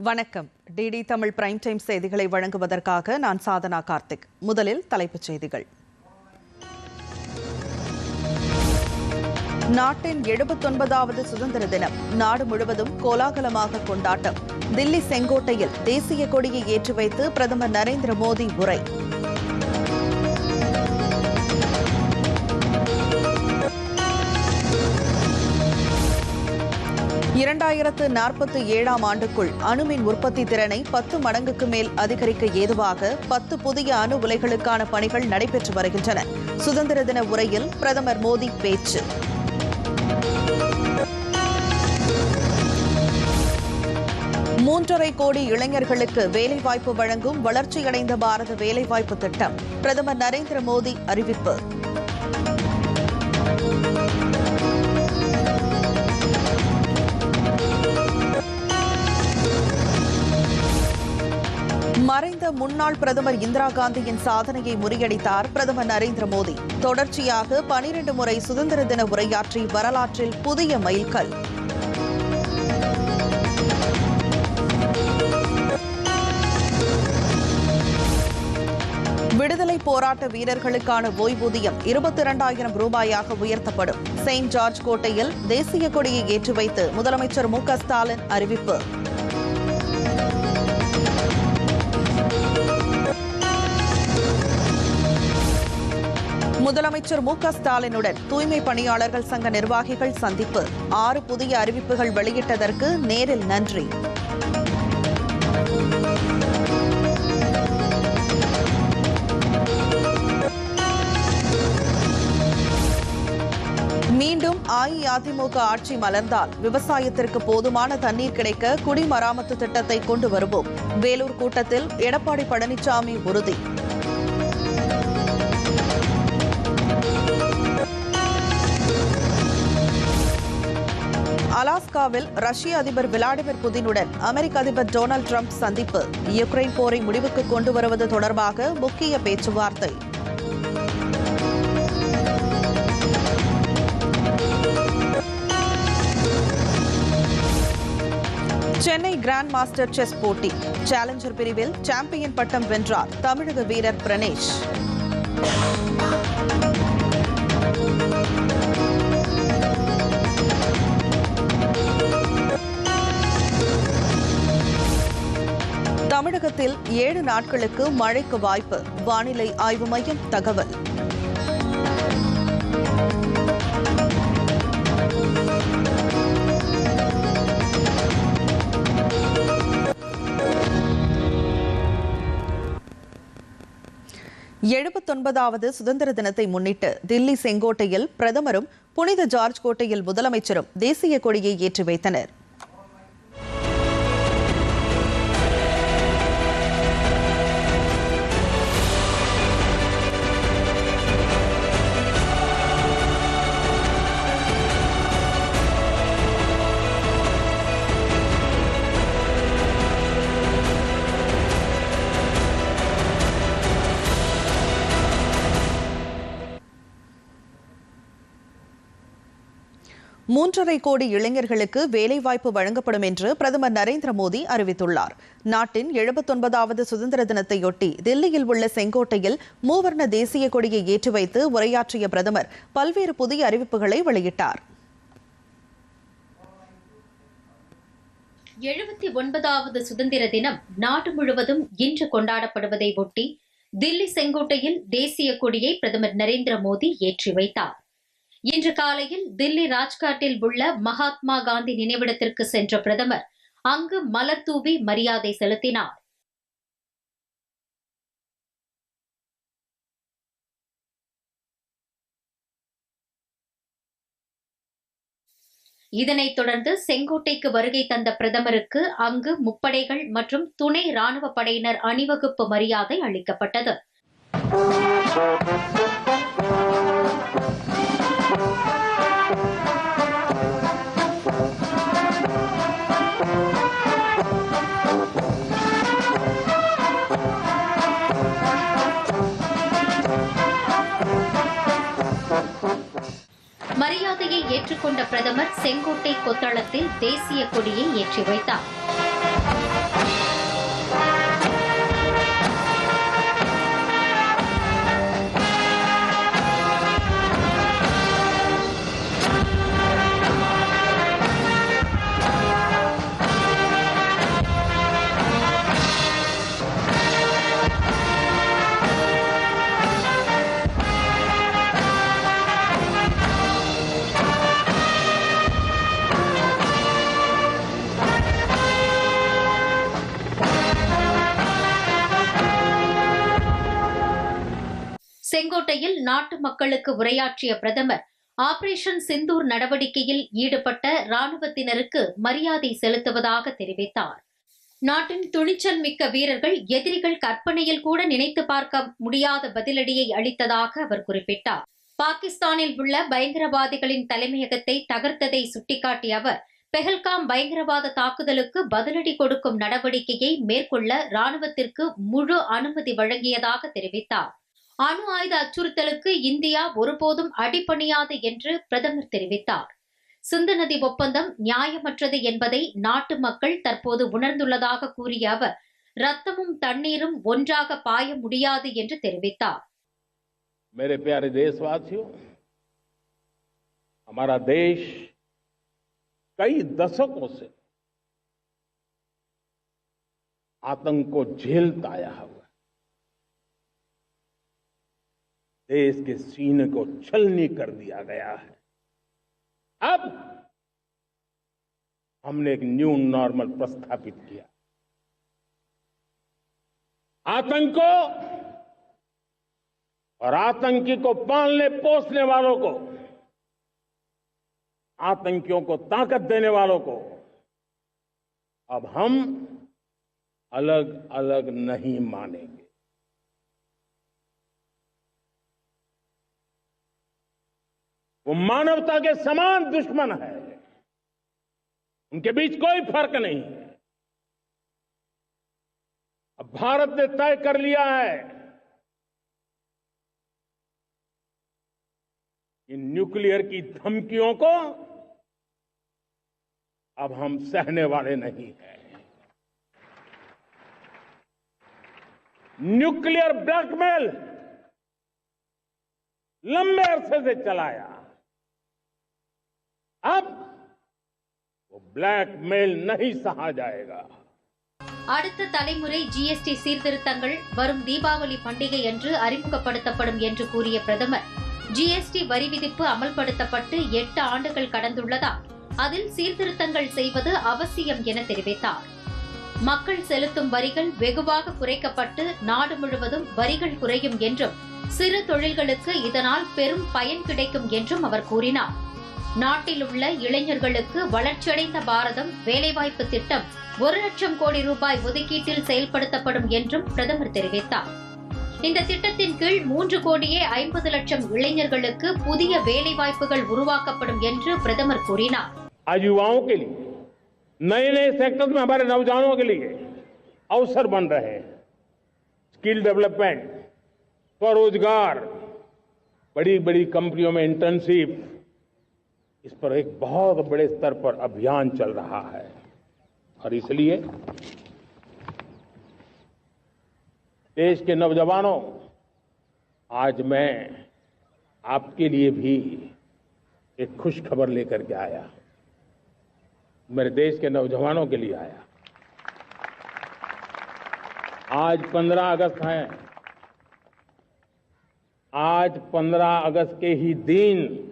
வணக்கம். DD Tamil prime time செய்திகளை வழங்குவதற்காக நான் சாதனா கார்த்திக். முதலில் தலைப்புச் செய்திகள். நாட்டின் எழுபத்தொன்பதாவது சுதந்திர தினம் நாடு முழுவதும் கோலாகலமாக கொண்டாட்டம். தில்லி செங்கோட்டையில் தேசிய கொடியை ஏற்றி வைத்து பிரதமர் நரேந்திர மோடி உரை. இரண்டாயிரத்து நாற்பத்தி ஏழாம் ஆண்டுக்குள் அணுமின் உற்பத்தி திறனை பத்து மடங்குக்கு மேல் அதிகரிக்க ஏதுவாக பத்து புதிய அணு உலைகளுக்கான பணிகள் நடைபெற்று வருகின்றன. சுதந்திர தின உரையில் பிரதமர் மோடி பேச்சு. மூன்றரை கோடி இளைஞர்களுக்கு வேலைவாய்ப்பு வழங்கும் வளர்ச்சியடைந்த பாரத வேலைவாய்ப்பு திட்டம் பிரதமர் நரேந்திர மோடி அறிவிப்பு. மறைந்த முன்னாள் பிரதமர் இந்திரா காந்தியின் சாதனையை முறியடித்தார் பிரதமர் நரேந்திர மோடி. தொடர்ச்சியாக பனிரண்டு முறை சுதந்திர தின உரையாற்றி வரலாற்றில் புதிய மைல்கல். விடுதலை போராட்ட வீரர்களுக்கான ஓய்வூதியம் இருபத்தி இரண்டாயிரம் ரூபாயாக உயர்த்தப்படும். செயின்ட் ஜார்ஜ் கோட்டையில் தேசிய கொடியை ஏற்றி வைத்து முதலமைச்சர் மு ஸ்டாலின் அறிவிப்பு. முதலமைச்சர் மு க ஸ்டாலினுடன் தூய்மை பணியாளர்கள் சங்க நிர்வாகிகள் சந்திப்பு. ஆறு புதிய அறிவிப்புகள் வெளியிட்டதற்கு நேரில் நன்றி. மீண்டும் அஇஅதிமுக ஆட்சி மலர்ந்தால் விவசாயத்திற்கு போதுமான தண்ணீர் கிடைக்க குடிமராமத்து திட்டத்தை கொண்டு வருவோம். வேலூர் கூட்டத்தில் எடப்பாடி பழனிசாமி உறுதி. மாஸ்காவில் ரஷ்ய அதிபர் விளாடிமிர் புதினுடன் அமெரிக்க அதிபர் டொனால்டு ட்ரம்ப் சந்திப்பு. யுக்ரைன் போரை முடிவுக்கு கொண்டு வருவது தொடர்பாக முக்கிய பேச்சுவார்த்தை. சென்னை கிராண்ட் மாஸ்டர் செஸ் போட்டி. சேலஞ்சர் பிரிவில் சாம்பியன் பட்டம் வென்றார் தமிழக வீரர் பிரணேஷ் தமிழகத்தில் ஏழு நாட்களுக்கு மழைக்கு வாய்ப்பு. வானிலை ஆய்வு மையம் தகவல். எழுபத்தொன்பதாவது சுதந்திர தினத்தை முன்னிட்டு தில்லி செங்கோட்டையில் பிரதமரும் புனித ஜார்ஜ் கோட்டையில் முதலமைச்சரும் தேசிய கொடியை ஏற்றி வைத்தனர். மூன்றரை கோடி இளைஞர்களுக்கு வேலைவாய்ப்பு வழங்கப்படும் என்று பிரதமர் நரேந்திர மோடி அறிவித்துள்ளார். நாட்டின் எழுபத்தொன்பதாவது சுதந்திர தினத்தையொட்டி தில்லியில் உள்ள செங்கோட்டையில் மூவர்ண தேசிய கொடியை ஏற்றி வைத்து உரையாற்றிய பிரதமர் பல்வேறு புதிய அறிவிப்புகளை வெளியிட்டார். எழுபத்தி ஒன்பதாவது சுதந்திர தினம் நாடு முழுவதும் இன்று கொண்டாடப்படுவதை ஒட்டி தில்லி செங்கோட்டையில் தேசிய கொடியை பிரதமர் நரேந்திர மோடி ஏற்றி வைத்தார். இன்று காலையில் தில்லி ராஜ்காட்டில் உள்ள மகாத்மா காந்தி நினைவிடத்திற்கு சென்ற பிரதமர் அங்கு மலர் தூவி மரியாதை செலுத்தினார். இதனைத் தொடர்ந்து செங்கோட்டைக்கு வருகை தந்த பிரதமருக்கு அங்கு முப்படைகள் மற்றும் துணை ராணுவ படையினர் அணிவகுப்பு மரியாதை அளிக்கப்பட்டது. மரியாதையை ஏற்றுக்கொண்ட பிரதமர் செங்கோட்டை கொத்தளத்தில் தேசிய கொடியை ஏற்றி வைத்தார். செங்கோட்டையில் நாட்டு மக்களுக்கு உரையாற்றிய பிரதமர் ஆபரேஷன் சிந்தூர் நடவடிக்கையில் ஈடுபட்ட ராணுவத்தினருக்கு மரியாதை செலுத்துவதாக தெரிவித்தார். நாட்டின் துணிச்சல் மிக்க வீரர்கள் எதிரிகள் கற்பனையில் கூட நினைத்து பார்க்க முடியாத பதிலடியை அளித்ததாக அவர் குறிப்பிட்டார். பாகிஸ்தானில் உள்ள பயங்கரவாதிகளின் தலைமையகத்தை தகர்த்ததை சுட்டிக்காட்டிய அவர் பெஹல்காம் பயங்கரவாத தாக்குதலுக்கு பதிலடி கொடுக்கும் நடவடிக்கையை மேற்கொள்ள ராணுவத்திற்கு முழு அனுமதி வழங்கியதாக தெரிவித்தார். அணு ஆயுத அச்சுறுத்தலுக்கு இந்தியா ஒருபோதும் அடிபணியாது என்று பிரதமர் தெரிவித்தார் சிந்து நதி ஒப்பந்தம் நியாயமற்றது என்பதை நாட்டு மக்கள் தற்போது உணர்ந்துள்ளதாக கூறிய அவர் ரத்தமும் தண்ணீரும் ஒன்றாக பாய முடியாது என்று தெரிவித்தார் मेरे प्यारे देशवासियों हमारा देश कई दशकों से आतंक को झेलता आया हुआ है। देश के सीने को छलनी कर दिया गया है। अब हमने एक न्यू नॉर्मल प्रस्थापित किया। आतंक को और आतंकी को पालने, पोसने वालों को, आतंकियों को ताकत देने वालों को, अब हम अलग अलग नहीं मानेंगे। वो मानवता के समान दुश्मन है। उनके बीच कोई फ़र्क नहीं है। अब भारत ने तय कर लिया है इन न्यूक्लियर की धमकियों को अब हम सहने वाले नहीं हैं। न्यूक्लियर ब्लैकमेल लंबे अरसे से चलाया। अब वो ब्लैकमेल नहीं सहा जाएगा அடுத்த தலைமுறை ஜிஎஸ்டி சீர்திருத்தங்கள் வரும் தீபாவளி பண்டிகை அன்று அறிமுகப்படுத்தப்படும் என்று கூறிய பிரதமர் ஜிஎஸ்டி வரி விதிப்பு அமல்படுத்தப்பட்டு எட்டு ஆண்டுகள் கடந்துள்ளதால் அதில் சீர்திருத்தங்கள் செய்வது அவசியம் என தெரிவித்தார் மக்கள் செலுத்தும் வரிகள் வெகுவாக குறைக்கப்பட்டு நாடு முழுவதும் வரிகள் குறையும் என்றும் சிறு தொழில்களுக்கு இதனால் பெரும் பயன் கிடைக்கும் என்றும் அவர் கூறினார் நாட்டில் உள்ள இளைஞர்களுக்கு வளர்ச்சியடைந்த பாரதம் வேலைவாய்ப்பு திட்டம் ஒரு லட்சம் கோடி ரூபாய் ஒதுக்கீட்டில் செயல்படுத்தப்படும் என்றும் பிரதமர் தெரிவித்தார் இந்த திட்டத்தின் கீழ் மூன்று கோடியே ஐம்பது லட்சம் இளைஞர்களுக்கு புதிய வேலைவாய்ப்புகள் உருவாக்கப்படும் என்று பிரதமர் கூறினார் आज युवाओं के लिए नए नए सेक्टर में हमारे नौजवानों के लिए अवसर बन रहे हैं स्किल डेवलपमेंट स्वरोजगार बड़ी बड़ी कंपनियों में इंटर्नशिप इस पर एक बहुत बड़े स्तर पर अभियान चल रहा है। और इसलिए देश के नौजवानों, आज मैं आपके लिए भी एक खुश खबर लेकर के आया। मेरे देश के नौजवानों के लिए आया। आज 15 अगस्त है। आज 15 अगस्त के ही दिन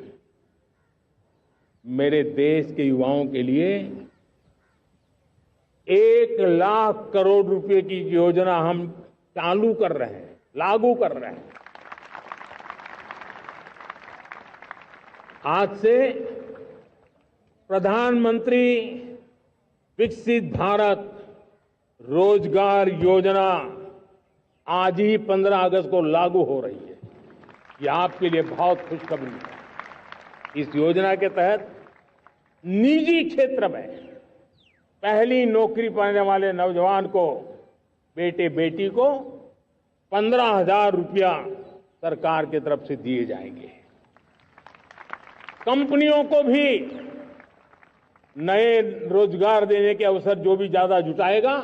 मेरे देश के युवाओं के लिए एक लाख करोड़ रुपए की योजना हम चालू कर रहे हैं, लागू कर रहे हैं। आज से प्रधानमंत्री विकसित भारत रोज़गार योजना आज ही 15 अगस्त को लागू हो रही है। ये आपके लिए बहुत खुशखबरी है। इस योजना के तहत निजी क्षेत्र में पहली नौकरी पाने वाले नौजवान को बेटे बेटी को पंद्रह हज़ार रुपया सरकार की तरफ़ से दिए जाएँगे। कंपनियों को भी नए रोज़गार देने के अवसर जो भी ज़्यादा जुटाएगा,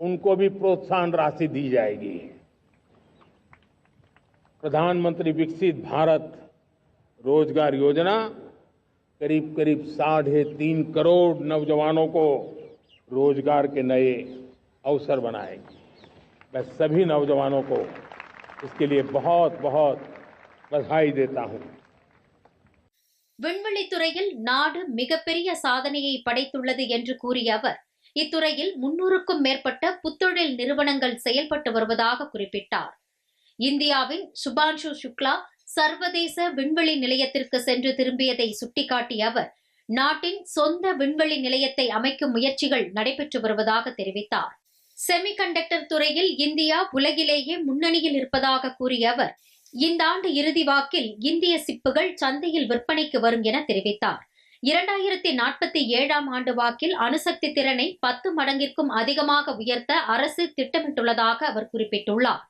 उनको भी प्रोत्साहन राशि दी जाएगी। प्रधानमंत्री विकसित भारत रोज़गार योजना करीब करीब साढ़े तीन करोड़ नौजवानों को रोजगार के नए अवसर बनाएगी मैं सभी नौजवानों को इसके लिए बहुत बहुत बधाई देता हूं விண்வெளித்துறையில் நாடு மிகப்பெரிய சாதனையை படைத்துள்ளது என்று கூறிய அவர் இத்துறையில் முன்னூறுக்கும் மேற்பட்ட புத்தொழில் நிறுவனங்கள் செயல்பட்டு வருவதாக குறிப்பிட்டார் இந்தியாவின் சுபான்ஷு சுக்லா சர்வதேச விண்வெளி நிலையத்திற்கு சென்று திரும்பியதை சுட்டிக்காட்டிய அவர் நாட்டின் சொந்த விண்வெளி நிலையத்தை அமைக்கும் முயற்சிகள் நடைபெற்று வருவதாக தெரிவித்தார். செமிகண்டக்டர் துறையில் இந்தியா உலகிலேயே முன்னணியில் இருப்பதாக கூறிய அவர் இந்த ஆண்டு இறுதி வாக்கில் இந்திய சிப்புகள் சந்தையில் விற்பனைக்கு வரும் என தெரிவித்தார். இரண்டாயிரத்தி நாற்பத்தி ஏழாம் ஆண்டு வாக்கில் அணுசக்தி திறனை பத்து மடங்கிற்கும் அதிகமாக உயர்த்த அரசு திட்டமிட்டுள்ளதாக அவர் குறிப்பிட்டுள்ளார்.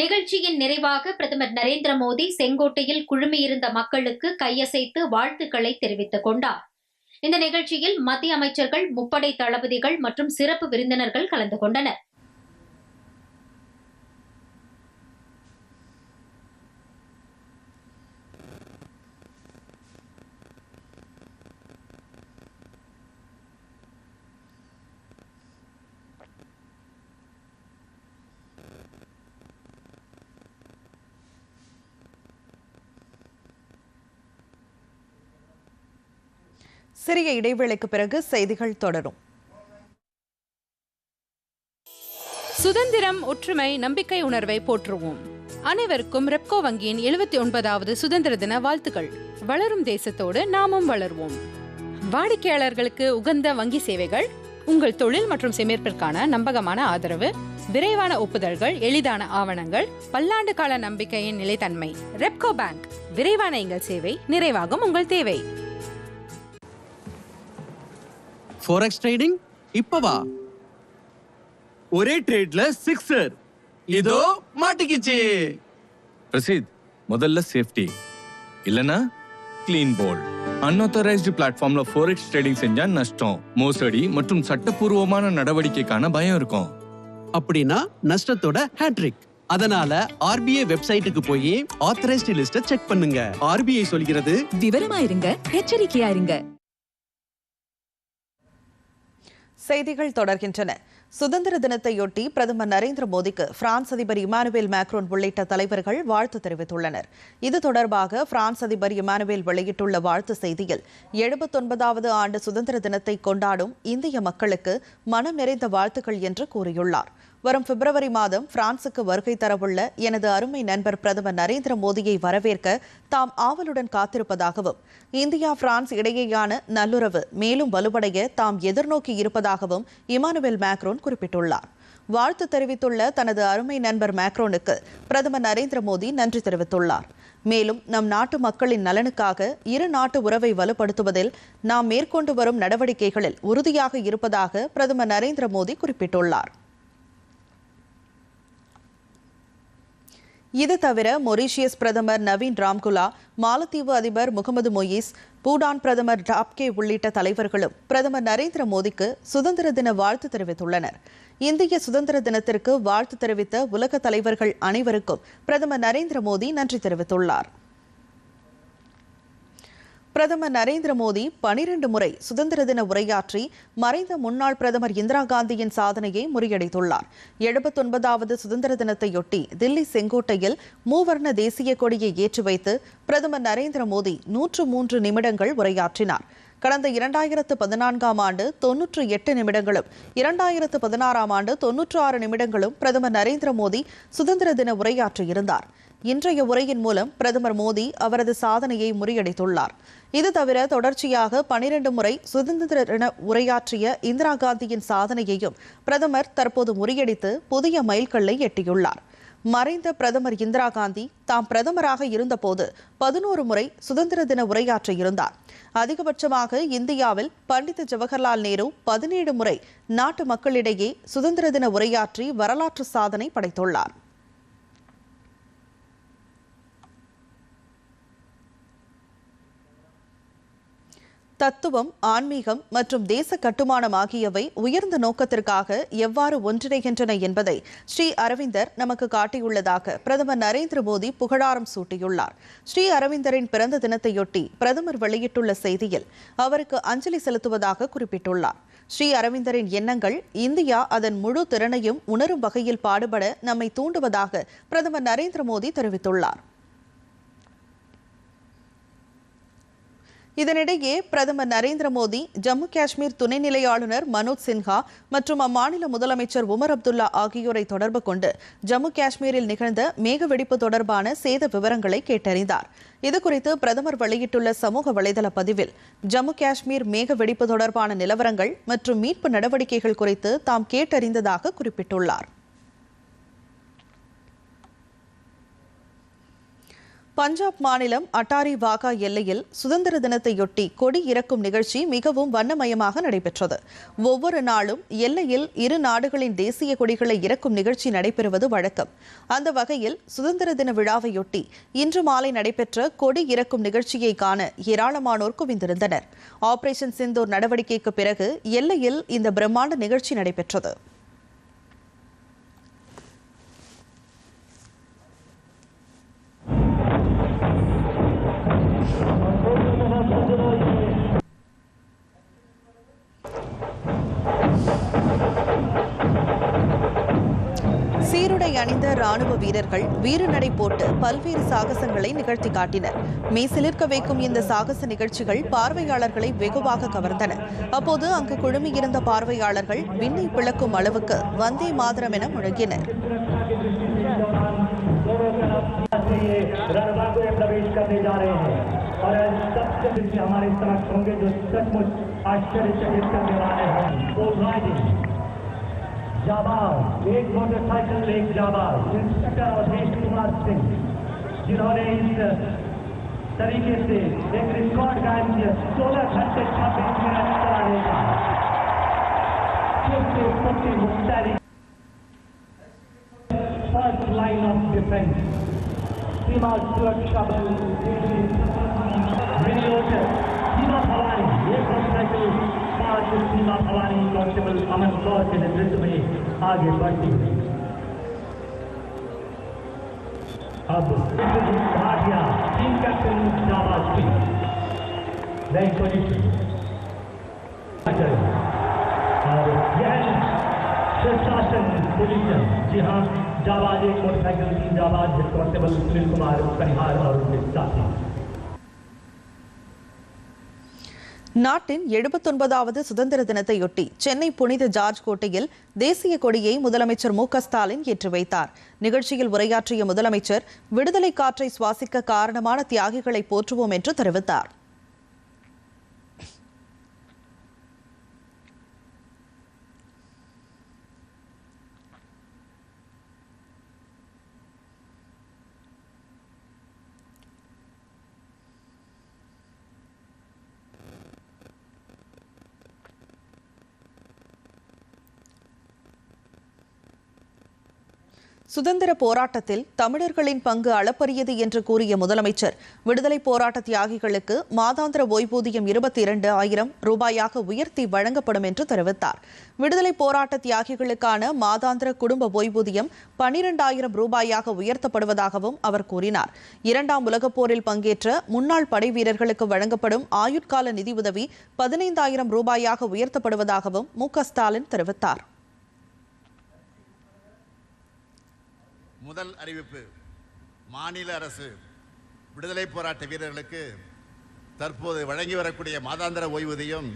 நிகழ்ச்சியின் நிறைவாக பிரதமர் நரேந்திர மோடி செங்கோட்டையில் குழுமியிருந்த மக்களுக்கு கையசைத்து வாழ்த்துக்களை தெரிவித்துக் கொண்டார். இந்த நிகழ்ச்சியில் மத்திய அமைச்சர்கள் முப்படை தளபதிகள் மற்றும் சிறப்பு விருந்தினர்கள் கலந்து கொண்டனர். சிறிய இடைவேளைக்கு பிறகு செய்திகள் தொடரும். சுதந்திரம் ஒற்றுமை நம்பிக்கை உணர்வை போற்றுவோம். அனைவருக்கும் ரெப்கோ வங்கியின் எழுபத்தி ஒன்பதாவது சுதந்திர தின வாழ்த்துக்கள். வளரும் தேசத்தோடு நாமும் வளர்வோம். வாடிக்கையாளர்களுக்கு உகந்த வங்கி சேவைகள் உங்கள் தொழில் மற்றும் சேமிப்பிற்கான நம்பகமான ஆதரவு விரைவான ஒப்புதல்கள் எளிதான ஆவணங்கள் பல்லாண்டு கால நம்பிக்கையின் நிலைத்தன்மை. ரெப்கோ பேங்க் விரைவான எங்கள் சேவை நிறைவாகும் உங்கள் தேவை. ஃபோரெக்ஸ் ட்ரேடிங் இப்பவா ஒரே ட்ரேட்ல சிக்ஸர் இதோ மாட்டிக்கிச்சு. ரசீத் முதல்ல சேஃப்டி இல்லனா க்ளீன் போல் அன்ஆத்தரைஸ்டு பிளாட்ஃபார்ம்ல ஃபோரெக்ஸ் ட்ரேடிங் செஞ்சா நஷ்டம் மோசடி மற்றும் சட்டப்பூர்வமான நடவடிக்கைக்கான பயம் இருக்கும். அப்படின்னா நஷ்டத்தோட ஹேட்ரிக் அதனால ஆர்பிஐ வெப்சைட்டுக்கு போய் ஆத்தரைஸ்டு லிஸ்ட செக் பண்ணுங்க. ஆர்பிஐ சொல்கிறது விவரமா இருங்க எச்சரிக்கையா இருங்க. செய்திகள் தொடர்கின்றன. சுதந்திர தினத்தையொட்டி பிரதமர் நரேந்திர மோடிக்கு பிரான்ஸ் அதிபர் இமானுவேல் மேக்ரோன் உள்ளிட்ட தலைவர்கள் வாழ்த்து தெரிவித்துள்ளனர். இது தொடர்பாக பிரான்ஸ் அதிபர் இமானுவேல் வெளியிட்டுள்ள வாழ்த்து செய்தியில் எழுபத்தொன்பதாவது ஆண்டு சுதந்திர தினத்தை கொண்டாடும் இந்திய மக்களுக்கு மனம் நிறைந்த வாழ்த்துக்கள் என்று கூறியுள்ளார். வரும் பிப்ரவரி மாதம் பிரான்சுக்கு வருகை தரவுள்ள எனது அருமை நண்பர் பிரதமர் நரேந்திர மோடியை வரவேற்க தாம் ஆவலுடன் காத்திருப்பதாகவும் இந்தியா பிரான்ஸ் இடையேயான நல்லுறவு மேலும் வலுவடைய தாம் எதிர்நோக்கி இருப்பதாகவும் இமானுவேல் மேக்ரோன் குறிப்பிட்டுள்ளார். வாழ்த்து தெரிவித்துள்ள தனது அருமை நண்பர் மேக்ரோனுக்கு பிரதமர் நரேந்திர மோடி நன்றி தெரிவித்துள்ளார். மேலும் நம் நாட்டு மக்களின் நலனுக்காக இரு நாட்டு உறவை வலுப்படுத்துவதில் நாம் மேற்கொண்டு வரும் நடவடிக்கைகளில் உறுதியாக இருப்பதாக பிரதமர் நரேந்திர மோடி குறிப்பிட்டுள்ளார். இது தவிர மொரீஷியஸ் பிரதமர் நவீன் ராம்குலா மாலத்தீவு அதிபர் முகமது மொயீஸ் பூடான் பிரதமர் டாப்கே உள்ளிட்ட தலைவர்களும் பிரதமர் நரேந்திர மோடிக்கு சுதந்திர தின வாழ்த்து தெரிவித்துள்ளனர். இந்திய சுதந்திர தினத்திற்கு வாழ்த்து தெரிவித்த உலக தலைவர்கள் அனைவருக்கும் பிரதமர் நரேந்திர மோடி நன்றி தெரிவித்துள்ளார். பிரதமர் நரேந்திர மோடி பனிரெண்டு முறை சுதந்திர தின உரையாற்றி மறைந்த முன்னாள் பிரதமர் இந்திரா காந்தியின் சாதனையை முறியடித்துள்ளார். எழுபத்தொன்பதாவது சுதந்திர தினத்தையொட்டி தில்லி செங்கோட்டையில் மூவர்ண தேசிய கொடியை ஏற்றி வைத்து பிரதமர் நரேந்திர மோடி நூற்று மூன்று நிமிடங்கள் உரையாற்றினார். கடந்த இரண்டாயிரத்து பதினான்காம் ஆண்டு தொன்னூற்று எட்டு நிமிடங்களும் இரண்டாயிரத்து பதினாறாம் ஆண்டு தொன்னூற்று ஆறு நிமிடங்களும் பிரதமர் நரேந்திர மோடி சுதந்திர தின உரையாற்றியிருந்தார். இன்றைய உரையின் மூலம் பிரதமர் மோடி அவரது சாதனையை முறியடித்துள்ளார். இது தவிர தொடர்ச்சியாக பனிரெண்டு முறை சுதந்திர தின உரையாற்றிய இந்திரா காந்தியின் சாதனையையும் பிரதமர் தற்போது முறியடித்து புதிய மைல்கல்லை எட்டியுள்ளார். மறைந்த பிரதமர் இந்திரா காந்தி தாம் பிரதமராக இருந்தபோது பதினோரு முறை சுதந்திர தின உரையாற்றியிருந்தார். அதிகபட்சமாக இந்தியாவில் பண்டித் ஜவஹர்லால் நேரு பதினேழு முறை நாட்டு மக்களிடையே சுதந்திர தின உரையாற்றி வரலாற்று சாதனை படைத்துள்ளார். தத்துவம் ஆன்மீகம் மற்றும் தேச கட்டுமானம் ஆகியவை உயர்ந்த நோக்கத்திற்காக எவ்வாறு ஒன்றிணைகின்றன என்பதை ஸ்ரீ அரவிந்தர் நமக்கு காட்டியுள்ளதாக பிரதமர் நரேந்திர மோடி புகழாரம் சூட்டியுள்ளார். ஸ்ரீ அரவிந்தரின் பிறந்த தினத்தையொட்டி பிரதமர் வெளியிட்டுள்ள செய்தியில் அவருக்கு அஞ்சலி செலுத்துவதாக குறிப்பிட்டுள்ளார். ஸ்ரீ அரவிந்தரின் எண்ணங்கள் இந்தியா அதன் முழு திறனையும் உணரும் வகையில் பாடுபட நம்மை தூண்டுவதாக பிரதமர் நரேந்திர மோடி தெரிவித்துள்ளார். இதனிடையே பிரதமர் நரேந்திர மோடி ஜம்மு காஷ்மீர் துணைநிலை ஆளுநர் மனோஜ் சின்ஹா மற்றும் அம்மாநில முதலமைச்சர் உமர் அப்துல்லா ஆகியோரை தொடர்பு கொண்டு ஜம்மு காஷ்மீரில் நிகழ்ந்த மேக வெடிப்பு தொடர்பான சேத விவரங்களை கேட்டறிந்தார். இதுகுறித்து பிரதமர் வெளியிட்டுள்ள சமூக வலைதள பதிவில் ஜம்மு காஷ்மீர் மேக வெடிப்பு தொடர்பான நிலவரங்கள் மற்றும் மீட்பு நடவடிக்கைகள் குறித்து தாம் கேட்டறிந்ததாக குறிப்பிட்டுள்ளார். பஞ்சாப் மாநிலம் அட்டாரி வாகா எல்லையில் சுதந்திர தினத்தையொட்டி கொடி இறக்கும் நிகழ்ச்சி மிகவும் வண்ணமயமாக நடைபெற்றது. ஒவ்வொரு நாளும் எல்லையில் இரு நாடுகளின் தேசிய கொடிகளை இறக்கும் நிகழ்ச்சி நடைபெறுவது வழக்கம். அந்த வகையில் சுதந்திர தின விழாவையொட்டி இன்று மாலை நடைபெற்ற கொடி இறக்கும் நிகழ்ச்சியை காண ஏராளமானோர் குவிந்திருந்தனர். ஆபரேஷன் சிந்தூர் நடவடிக்கைக்கு பிறகு எல்லையில் இந்த பிரம்மாண்ட நிகழ்ச்சி நடைபெற்றது. சீருடை அணிந்த ராணுவ வீரர்கள் வீறுநடை போட்டு பல்வேறு சாகசங்களை நிகழ்த்தி காட்டினர் மெய்சிலிர்க்க வைக்கும் இந்த சாகச நிகழ்ச்சிகள் பார்வையாளர்களை வெகுவாக கவர்ந்தன அப்போது அங்கு குழுமியிருந்த பார்வையாளர்கள் விண்ணை பிளக்கும் அளவுக்கு வந்தே மாதரம் என முழங்கினர் रणभा को प्रवेश करने जा रहे हैं और सबसे पीछे हमारे समक्ष होंगे जो सचमुच आश्चर्यचकित करने वाले हैं वो राइडिंग जाबाज एक मोटरसाइकिल एक जाबाज इंस्पेक्टर अवधेश कुमार सिंह जिन्होंने इस तरीके से एक रिकॉर्ड कायम किया सोलह घंटे छब्बीस मिनट चलाने का फ़र्स्ट लाइन ऑफ़ डिफेंस सीमा सुरक्षा बल मिनियोटर सीमा भवानी ये मोटरसाइकिल पाँच सीमा भवानी कांस्टेबल अमन कौर के नेतृत्व में आगे बढ़ती हुई अब भाटिया टीम कैप्टन जाबाज की नई पोजीशन और यह सुशासन पोजीशन जी हाँ जाबाज एक मोटरसाइकिल की जाबाज हेड कांस्टेबल सुनील कुमार कनिहार और उनके साथी நாட்டின் எழுபத்தொன்பதாவது சுதந்திர தினத்தையொட்டி சென்னை புனித ஜார்ஜ் கோட்டையில் தேசிய கொடியை முதலமைச்சர் மு ஸ்டாலின் ஏற்றி வைத்தார். நிகழ்ச்சியில் உரையாற்றிய முதலமைச்சர் விடுதலை காற்றை சுவாசிக்க காரணமான தியாகிகளை போற்றுவோம் என்று தெரிவித்தார். சுதந்திர போராட்டத்தில் தமிழர்களின் பங்கு அளப்பரியது என்று கூறிய முதலமைச்சர் விடுதலை போராட்ட தியாகிகளுக்கு மாதாந்திர ஓய்வூதியம் இருபத்தி இரண்டு ஆயிரம் ரூபாயாக உயர்த்தி வழங்கப்படும் என்று தெரிவித்தார். விடுதலை போராட்ட தியாகிகளுக்கான மாதாந்திர குடும்ப ஓய்வூதியம் பனிரெண்டாயிரம் ரூபாயாக உயர்த்தப்படுவதாகவும் அவர் கூறினார். இரண்டாம் உலகப் போரில் பங்கேற்ற முன்னாள் படை வீரர்களுக்கு வழங்கப்படும் ஆயுட்கால நிதியுதவி பதினைந்தாயிரம் ரூபாயாக உயர்த்தப்படுவதாகவும் மு ஸ்டாலின் தெரிவித்தார். முதல் அறிவிப்பு மாநில அரசு விடுதலை போராட்ட வீரர்களுக்கு தற்போது வழங்கி வரக்கூடிய மாதாந்திர ஓய்வூதியம்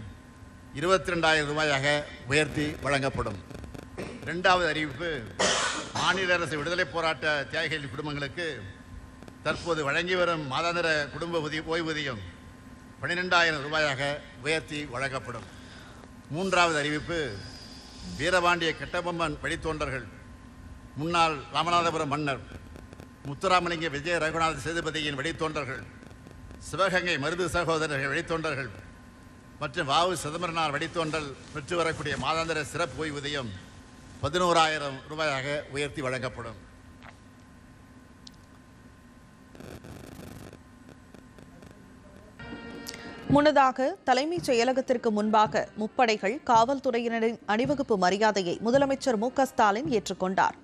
இருபத்தி ரெண்டாயிரம் ரூபாயாக உயர்த்தி வழங்கப்படும். ரெண்டாவது அறிவிப்பு மாநில அரசு விடுதலை போராட்ட தியாகிகளின் குடும்பங்களுக்கு தற்போது வழங்கி வரும் மாதாந்திர குடும்ப உதவி ஓய்வூதியம் பன்னிரெண்டாயிரம் ரூபாயாக உயர்த்தி வழங்கப்படும். மூன்றாவது அறிவிப்பு வீரபாண்டிய கட்டபொம்மன் வழித்தோன்றர்கள் முன்னாள் ராமநாதபுரம் மன்னர் முத்துராமலிங்க விஜய ரகுநாத சேதுபதியின் வழித்தோன்றர்கள் சிவகங்கை மருது சகோதரர்கள் வழித்தோன்றர்கள் மற்றும் வாவு சிதம்பரனார் வழித்தோன்றல் பெற்று வரக்கூடிய மாதாந்திர சிறப்பு ஓய்வூதியம் பதினோராயிரம் ரூபாயாக உயர்த்தி வழங்கப்படும். முன்னதாக தலைமைச் செயலகத்திற்கு முன்பாக முப்படைகள் காவல்துறையினரின் அணிவகுப்பு மரியாதையை முதலமைச்சர் மு க ஸ்டாலின் ஏற்றுக்கொண்டார்.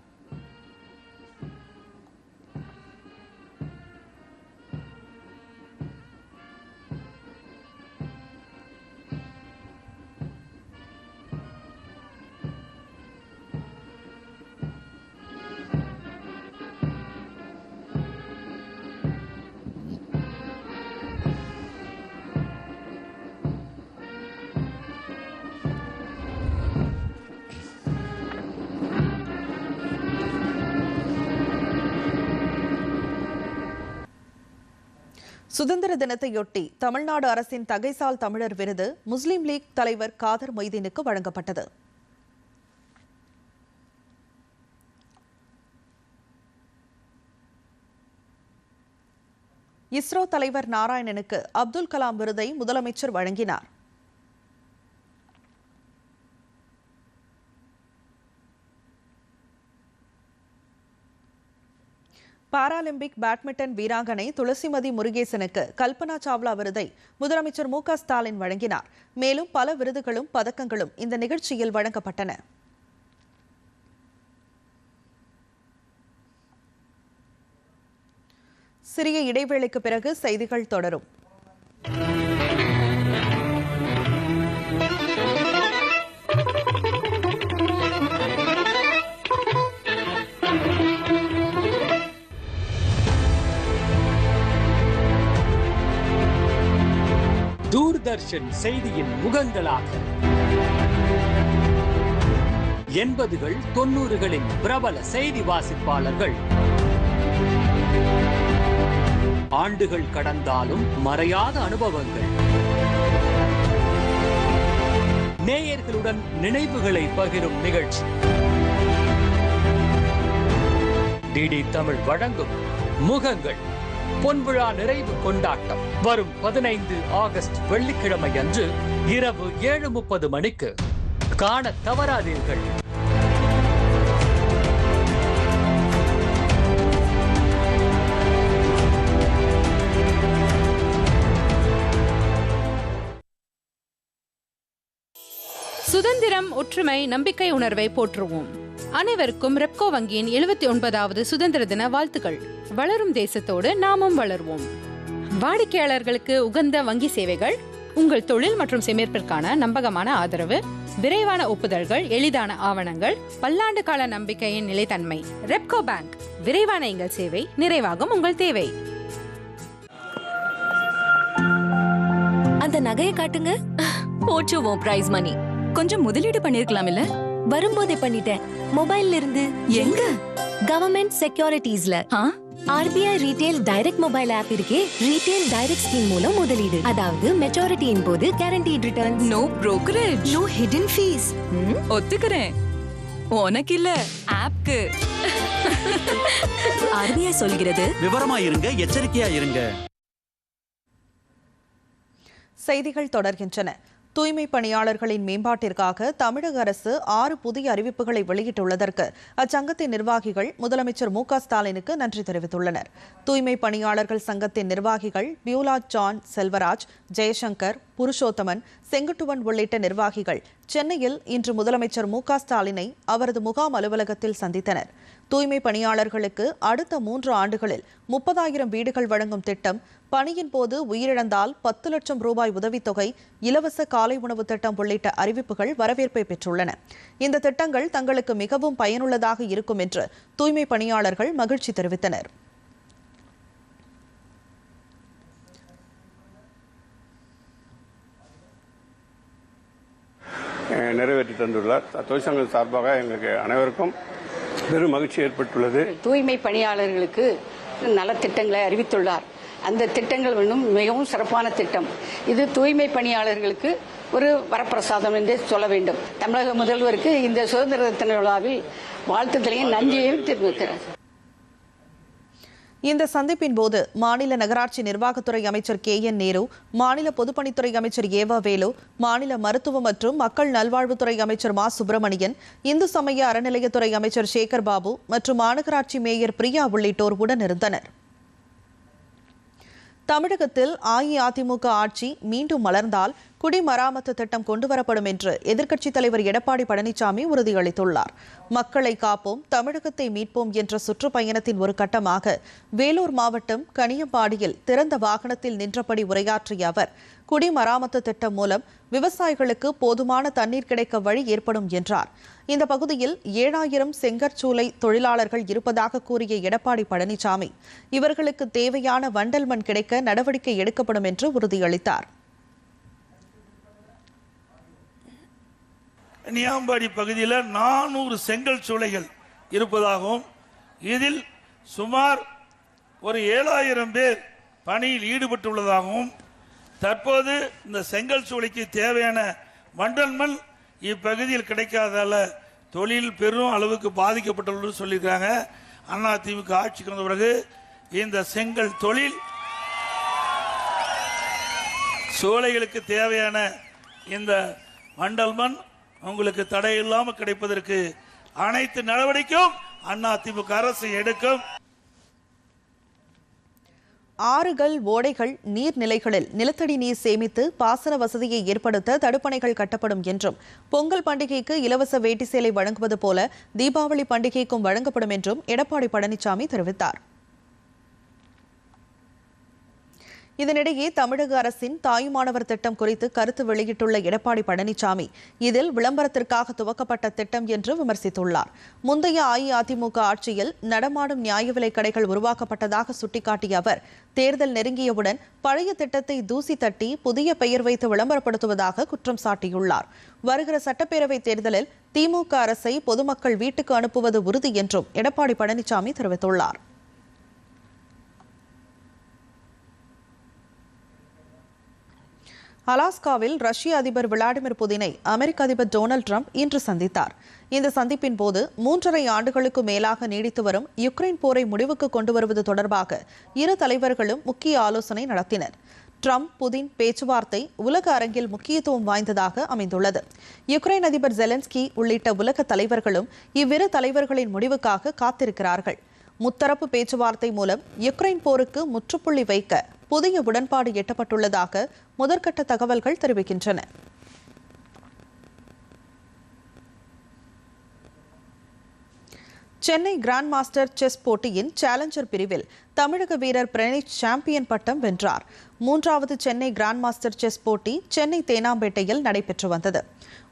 சுதந்திர தினத்தையொட்டி தமிழ்நாடு அரசின் தகைசால் தமிழர் விருது முஸ்லீம் லீக் தலைவர் காதர் மொய்தீனுக்கு வழங்கப்பட்டது. இஸ்ரோ தலைவர் நாராயணனுக்கு அப்துல் கலாம் விருதை முதலமைச்சர் வழங்கினார். பாராலிம்பிக் பேட்மிண்டன் வீராங்கனை துளசிமதி முருகேசனுக்கு கல்பனா சாவ்லா விருதை முதலமைச்சர் மு க ஸ்டாலின் வழங்கினார். மேலும் பல விருதுகளும் பதக்கங்களும் இந்த நிகழ்ச்சியில் வழங்கப்பட்டன. சிறிய இடைவேளைக்கு பிறகு செய்திகள் தொடரும். தூர்தர்ஷன் செய்தியின் முகங்களாக. எண்பதுகள் தொண்ணூறுகளின் பிரபல செய்தி வாசிப்பாளர்கள். ஆண்டுகள் கடந்தாலும் மறையாத அனுபவங்கள். நேயர்களுடன் நினைவுகளை பகிரும் நிகழ்ச்சி. டிடி தமிழ் வழங்கும் முகங்கள். பொன்விழா நிறைவு கொண்டாட்டம். வரும் பதினைந்து ஆகஸ்ட் வெள்ளிக்கிழமை அன்று இரவு ஏழு முப்பது மணிக்கு காண தவறாதீர்கள். சுதந்திரம் ஒற்றுமை நம்பிக்கை உணர்வை போற்றுவோம். அனைவருக்கும் ரெப்கோ வங்கியின் எழுபத்தி ஒன்பதாவது சுதந்திர தின வாழ்த்துக்கள். வளரும் தேசத்தோடு நாமும் வளர்வோம். வாடிக்கையாளர்களுக்கு உகந்த வங்கி சேவைகள் உங்கள் தொழில் மற்றும் சேமிப்பிற்கான நம்பகமான ஆதரவு விரைவான ஒப்புதல்கள் எளிதான ஆவணங்கள் பல்லாண்டு கால நம்பிக்கையின் நிலைத்தன்மை. ரெப்கோ பேங்க் விரைவான எங்கள் சேவை நிறைவாகும் உங்கள் தேவை. அந்த நகையை காட்டுங்க. போச்சுவோம் பிரைஸ் மணி கொஞ்சம் முதலீடு பண்ணிருக்கலாம் இல்ல வரும்போதே பண்ணிட்டேன். மொபைல்ல இருந்து எங்க government செக்யூரிட்டிஸ்ல RBI retail direct mobile app இருக்கே. ரீட்டைல் டைரக்ட் ஸ்கீம் மூலம் முதலீடு. அதாவது மெச்சூரிட்டியின் போது guaranteed return no brokerage. No hidden fee ஒத்துக்கிறேன். உனக்கு இல்ல ஆப்க்கு ஆர்பிஐ சொல்கிறது. விவரமா இருங்க எச்சரிக்கையா இருங்க. செய்திகள் தொடர்கின்றன. தூய்மை பணியாளர்களின் மேம்பாட்டிற்காக தமிழக அரசு ஆறு புதிய அறிவிப்புகளை வெளியிட்டுள்ளதற்கு அச்சங்கத்தின் நிர்வாகிகள் முதலமைச்சர் மு ஸ்டாலினுக்கு நன்றி தெரிவித்துள்ளனர். தூய்மை பணியாளர்கள் சங்கத்தின் நிர்வாகிகள் பியூலா ஜான் செல்வராஜ் ஜெயசங்கர் புருஷோத்தமன் செங்குட்டுவன் உள்ளிட்ட நிர்வாகிகள் சென்னையில் இன்று முதலமைச்சர் மு ஸ்டாலினை அவரது முகாம் அலுவலகத்தில் சந்தித்தனர். தூய்மை பணியாளர்களுக்கு அடுத்த மூன்று ஆண்டுகளில் முப்பதாயிரம் வீடுகள் வழங்கும் திட்டம் பணியின் போது உயிரிழந்தால் பத்து லட்சம் ரூபாய் உதவித்தொகை இலவச காலை உணவு திட்டம் உள்ளிட்ட அறிவிப்புகள் வரவேற்பை பெற்றுள்ளன. இந்த திட்டங்கள் தங்களுக்கு மிகவும் பயனுள்ளதாக இருக்கும் என்று தூய்மை பணியாளர்கள் மகிழ்ச்சி தெரிவித்தனர். நிறைவேற்றி தந்துள்ளார். தொழிற்சங்கம் சார்பாக எங்களுக்கு அனைவருக்கும் பெரும் மகிழ்ச்சி ஏற்பட்டுள்ளது. தூய்மை பணியாளர்களுக்கு நலத்திட்டங்களை அறிவித்துள்ளார். அந்த திட்டங்கள் இன்னும் மிகவும் சிறப்பான திட்டம். இது தூய்மை பணியாளர்களுக்கு ஒரு வரப்பிரசாதம் என்று சொல்ல வேண்டும். தமிழக முதல்வருக்கு இந்த சுதந்திர தின விழாவில் வாழ்த்துக்களையும் நன்றியையும் தெரிவிக்கிறார் இந்த சந்திப்பின் போது மாநில நகராட்சி நிர்வாகத்துறை அமைச்சர் கே என் நேரு மாநில பொதுப்பணித்துறை அமைச்சர் ஏவா வேலு மாநில மருத்துவ மற்றும் மக்கள் நல்வாழ்வுத்துறை அமைச்சர் மா சுப்பிரமணியன் இந்து சமய அறநிலையத்துறை அமைச்சர் சேகர் பாபு மற்றும் மாநகராட்சி மேயர் பிரியா உள்ளிட்டோர் உடனிருந்தனர். தமிழகத்தில் அஇஅதிமுக ஆட்சி மீண்டும் மலர்ந்தால் குடிமராமத்து திட்டம் கொண்டுவரப்படும் என்று எதிர்க்கட்சித் தலைவர் எடப்பாடி பழனிசாமி உறுதியளித்துள்ளார். மக்களை காப்போம் தமிழகத்தை மீட்போம் என்ற சுற்றுப்பயணத்தின் ஒரு கட்டமாக வேலூர் மாவட்டம் கனியம்பாடியில் திறந்த வாகனத்தில் நின்றபடி உரையாற்றிய அவர் குடிமராமத்து திட்டம் மூலம் விவசாயிகளுக்கு போதுமான தண்ணீர் கிடைக்க வழி ஏற்படும் என்றார். இந்த பகுதியில் ஏழாயிரம் செங்கற்சூளை தொழிலாளர்கள் இருப்பதாக கூறிய எடப்பாடி பழனிசாமி இவர்களுக்கு தேவையான வண்டல் மண் கிடைக்க நடவடிக்கை எடுக்கப்படும் என்று உறுதியளித்தார். நியாம்பாடி பகுதியில் நானூறு செங்கல் சூளைகள் இருப்பதாகவும் இதில் சுமார் ஒரு ஏழாயிரம் பேர் பணியில் ஈடுபட்டுள்ளதாகவும் தற்போது இந்த செங்கல் சூளைக்கு தேவையான வண்டல் மண் இப்பகுதியில் கிடைக்காதால தொழில் பெரும் அளவுக்கு பாதிக்கப்பட்டுள்ளது சொல்லியிருக்காங்க அண்ணா திமுக ஆட்சிக்கு வந்த பிறகு இந்த செங்கல் தொழில் சோலைகளுக்கு தேவையான இந்த மண்டல் மண் உங்களுக்கு தடையில்லாமல் கிடைப்பதற்கு அனைத்து நடவடிக்கையும் அண்ணா அரசு எடுக்கும். ஆறுகள் ஓடைகள் நீர்நிலைகளில் நிலத்தடி நீர் சேமித்து பாசன வசதியை ஏற்படுத்த தடுப்பணைகள் கட்டப்படும் என்றும் பொங்கல் பண்டிகைக்கு இலவச வேட்டி சேலை வழங்குவது போல தீபாவளி பண்டிகைக்கும் வழங்கப்படும் என்றும் எடப்பாடி பழனிசாமி தெரிவித்தார். இதனிடையே தமிழக அரசின் தாயுமானவர் திட்டம் குறித்து கருத்து வெளியிட்டுள்ள எடப்பாடி பழனிசாமி இதில் விளம்பரத்திற்காக துவக்கப்பட்ட திட்டம் என்று விமர்சித்துள்ளார். முந்தைய அஇஅதிமுக ஆட்சியில் நடமாடும் நியாய விலைக் கடைகள் உருவாக்கப்பட்டதாக சுட்டிக்காட்டிய அவர் தேர்தல் நெருங்கியவுடன் பழைய திட்டத்தை தூசி தட்டி புதிய பெயர் வைத்து விளம்பரப்படுத்துவதாக குற்றம் சாட்டியுள்ளார். வருகிற சட்டப்பேரவைத் தேர்தலில் திமுக அரசை பொதுமக்கள் வீட்டுக்கு அனுப்புவது உறுதி என்றும் எடப்பாடி பழனிசாமி தெரிவித்துள்ளார். அலாஸ்காவில் ரஷ்ய அதிபர் விளாடிமிர் புதினை அமெரிக்க அதிபர் டொனால்டு ட்ரம்ப் இன்று சந்தித்தார். இந்த சந்திப்பின் போது மூன்றரை ஆண்டுகளுக்கு மேலாக நீடித்து வரும் யுக்ரைன் போரை முடிவுக்கு கொண்டு வருவது தொடர்பாக இரு தலைவர்களும் முக்கிய ஆலோசனை நடத்தினர். ட்ரம்ப் புதின் பேச்சுவார்த்தை உலக அரங்கில் முக்கியத்துவம் வாய்ந்ததாக அமைந்துள்ளது. யுக்ரைன் அதிபர் ஜெலன்ஸ்கி உள்ளிட்ட உலக தலைவர்களும் இவ்விரு தலைவர்களின் முடிவுக்காக காத்திருக்கிறார்கள். முத்தரப்பு பேச்சுவார்த்தை மூலம் யுக்ரைன் போருக்கு முற்றுப்புள்ளி வைக்க புதிய உடன்பாடு எட்டப்பட்டுள்ளதாக முதற்கட்ட தகவல்கள் தெரிவிக்கின்றன. சென்னை கிராண்ட் மாஸ்டர் செஸ் போட்டியின் சேலஞ்சர் பிரிவில் தமிழக வீரர் பிரணீத் சாம்பியன் பட்டம் வென்றார். மூன்றாவது சென்னை கிராண்ட் மாஸ்டர் செஸ் போட்டி சென்னை தேனாம்பேட்டையில் நடைபெற்று வந்தது.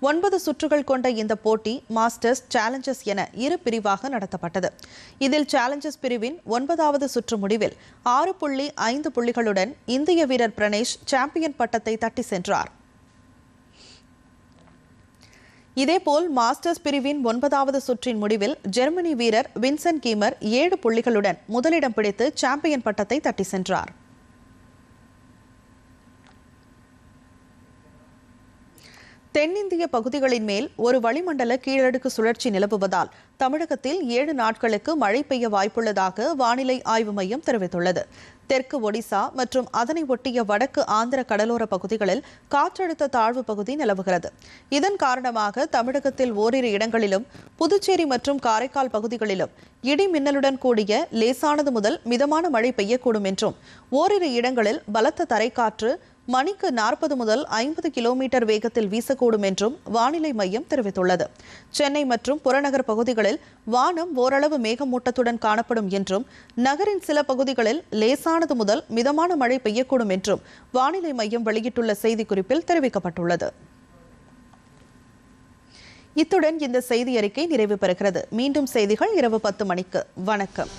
ஒன்பது சுற்றுகள் கொண்ட இந்த போட்டி மாஸ்டர்ஸ் சேலஞ்சர்ஸ் என இரு பிரிவாக நடத்தப்பட்டது. இதில் சேலஞ்சர்ஸ் பிரிவின் ஒன்பதாவது சுற்று முடிவில் ஆறு புள்ளி ஐந்து புள்ளிகளுடன் இந்திய வீரர் பிரணேஷ் சாம்பியன் பட்டத்தை தட்டி சென்றார். இதேபோல் மாஸ்டர்ஸ் பிரிவின் ஒன்பதாவது சுற்றின் முடிவில் ஜெர்மனி வீரர் வின்சென்ட் கீமர் ஏழு புள்ளிகளுடன் முதலிடம் பிடித்து சாம்பியன் பட்டத்தை தட்டி சென்றார். தென்னிந்திய பகுதிகளின் மேல் ஒரு வளிமண்டல கீழடுக்கு சுழற்சி நிலவுவதால் தமிழகத்தில் ஏழு நாட்களுக்கு மழை பெய்ய வாய்ப்புள்ளதாக வானிலை ஆய்வு மையம் தெரிவித்துள்ளது. தெற்கு ஒடிசா மற்றும் அதனை ஒட்டிய வடக்கு ஆந்திர கடலோர பகுதிகளில் காற்றழுத்த தாழ்வு பகுதி நிலவுகிறது. இதன் காரணமாக தமிழகத்தில் ஓரிரு இடங்களிலும் புதுச்சேரி மற்றும் காரைக்கால் பகுதிகளிலும் இடி மின்னலுடன் கூடிய லேசானது முதல் மிதமான மழை பெய்யக்கூடும் என்றும் ஓரிரு இடங்களில் பலத்த தரைக்காற்று மணிக்கு நாற்பது முதல் ஐம்பது கிலோமீட்டர் வேகத்தில் வீசக்கூடும் என்றும் வானிலை மையம் தெரிவித்துள்ளது. சென்னை மற்றும் புறநகர் பகுதிகளில் வானம் ஓரளவு மேகமூட்டத்துடன் காணப்படும் என்றும் நகரின் சில பகுதிகளில் லேசானது முதல் மிதமான மழை பெய்யக்கூடும் என்றும் வானிலை மையம் வெளியிட்டுள்ள செய்திக்குறிப்பில் தெரிவிக்கப்பட்டுள்ளது. இத்துடன் இந்த செய்தி அறிக்கை நிறைவு பெறுகிறது. மீண்டும் செய்திகள் இரவு பத்து மணிக்கு. வணக்கம்.